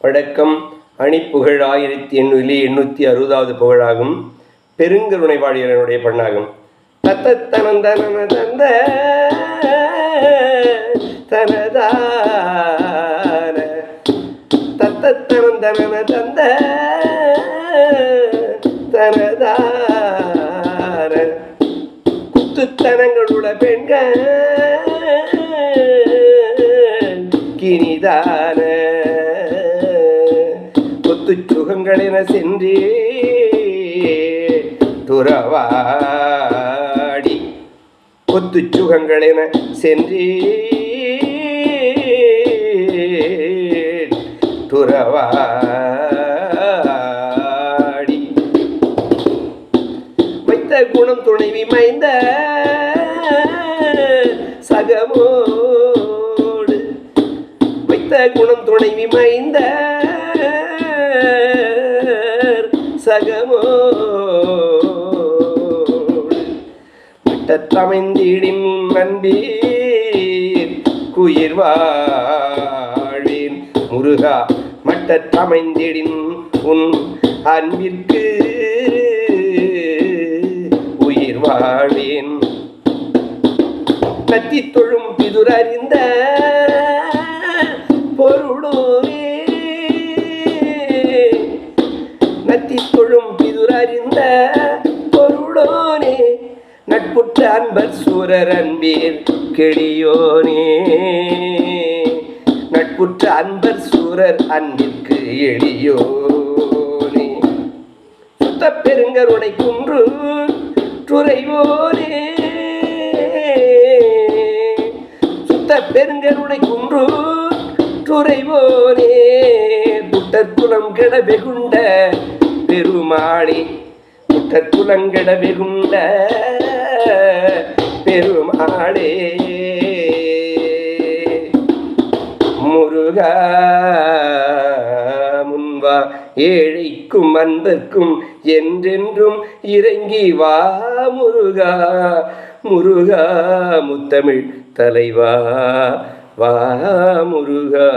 வழக்கம். அணிப்புகழ் ஆயிரத்தி எண்ணூற்றி எண்ணூற்றி அறுபதாவது புகழாகும். பெருங்கருணை வாழியனுடைய பண்ணாகும். தத்தனந்தன தந்த தனதான தத்தனந்தன தந்த தனதான. குத்துத்தனங்களுட பெண்கள் கினிதான சுகங்களின சென்றே துறவாடி. கொத்து சுகங்களின சென்றே துறவாடி. வைத்த குணம் துணைவி மைந்த சகமோடு. வைத்த குணம் துணைவி மைந்த சகமோ. மட்டத்தமைந்திடின் நன்பீர் குயிர் வாழின் முருகா. மட்டத்தமைந்திடின் உன் அன்பிற்கு உயிர் வாழின். கத்தி தொழும் பிதுரறிந்த பொருளோரே தொழும் பிதுரறிந்த பொருளோனே நட்புற்ற அன்பர் சூரர் அன்பீர் கெடியோனே. நட்புற்ற அன்பர் சூரர் அன்பிற்கு எளியோனே. சுத்த பெருங்கருடை குன்று துறைவோனே. சுத்த பெருங்கருடை குன்று துறைவோனே. குட்டற்குலம் கிட வெகுண்ட பெருமாளே முட்டற்குலங்கட வெகுண்ட பெருமாளே. முருகா முன்வா ஏழைக்கும் அன்பர்க்கும் என்றென்றும் இறங்கி வா முருகா. முருகா முத்தமிழ் தலைவா வா முருகா.